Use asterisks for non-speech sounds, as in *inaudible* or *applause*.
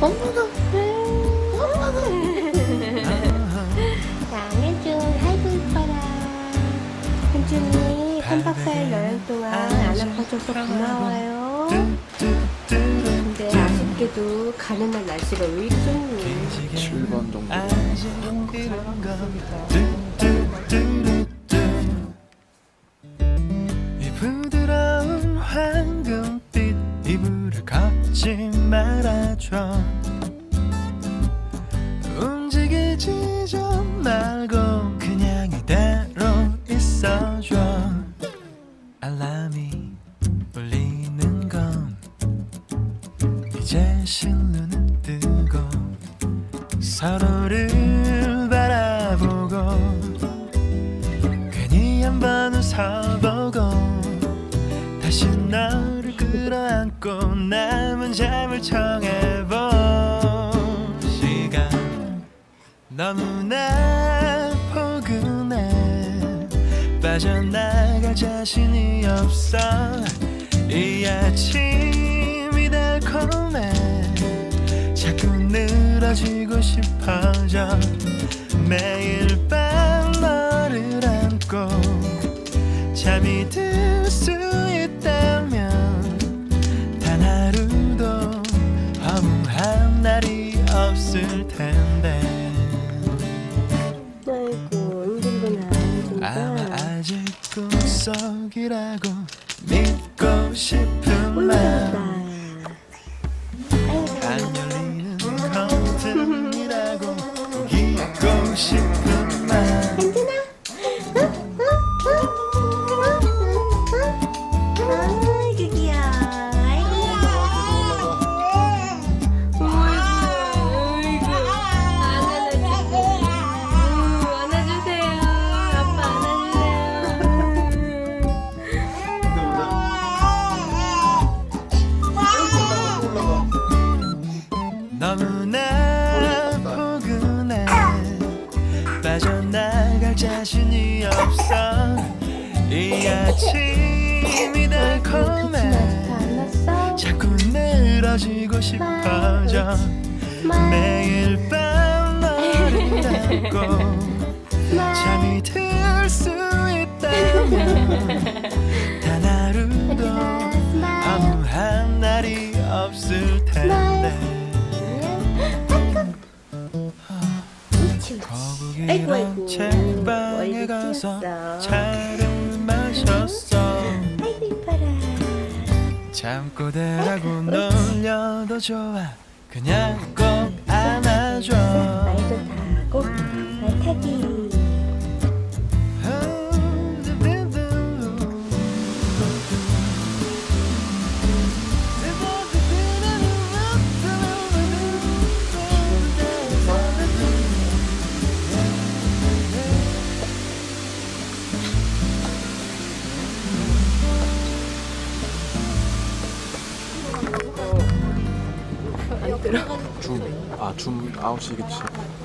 엄마가 *laughs* 양현준 아이고 이뻐라. 현준이 3박 4일 여행 동안 안 아파줘서 고마워요. 근데 아쉽게도 가는 날 날씨가 왜 이리 좋니? 7번 정도 알람이 울리는 건 이제 실눈을 뜨고 서로를 바라보고 괜히 한번 웃어보고 다시 너를 끌어안고 남은 잠을 청해본 시간 너무 빠져나갈 자신이 없어. 이 아침이 달콤해 자꾸 늘어지고 싶어져. 매일 밤 너를 안고 잠이 들 수 있다면 단 하루도 허무한 날이 없을 텐데 속이라고 믿고 싶은 너무나 포근해. 빠져나갈 자신이 없어. 이 아침이 달콤해? 자꾸 늘어지고 싶어져. 매일 밤 너를 *laughs* 안고 잠이 들 수 있다면 단 하루도 *laughs* 허무한 날이 없을 텐데 아이고, 아이고. 책방에 가서. 차를 마셨어. 아이고 이뻐라. 잠꼬대라고 놀려도 좋아. 그냥 꼭 줌, 아, 줌 9시겠지.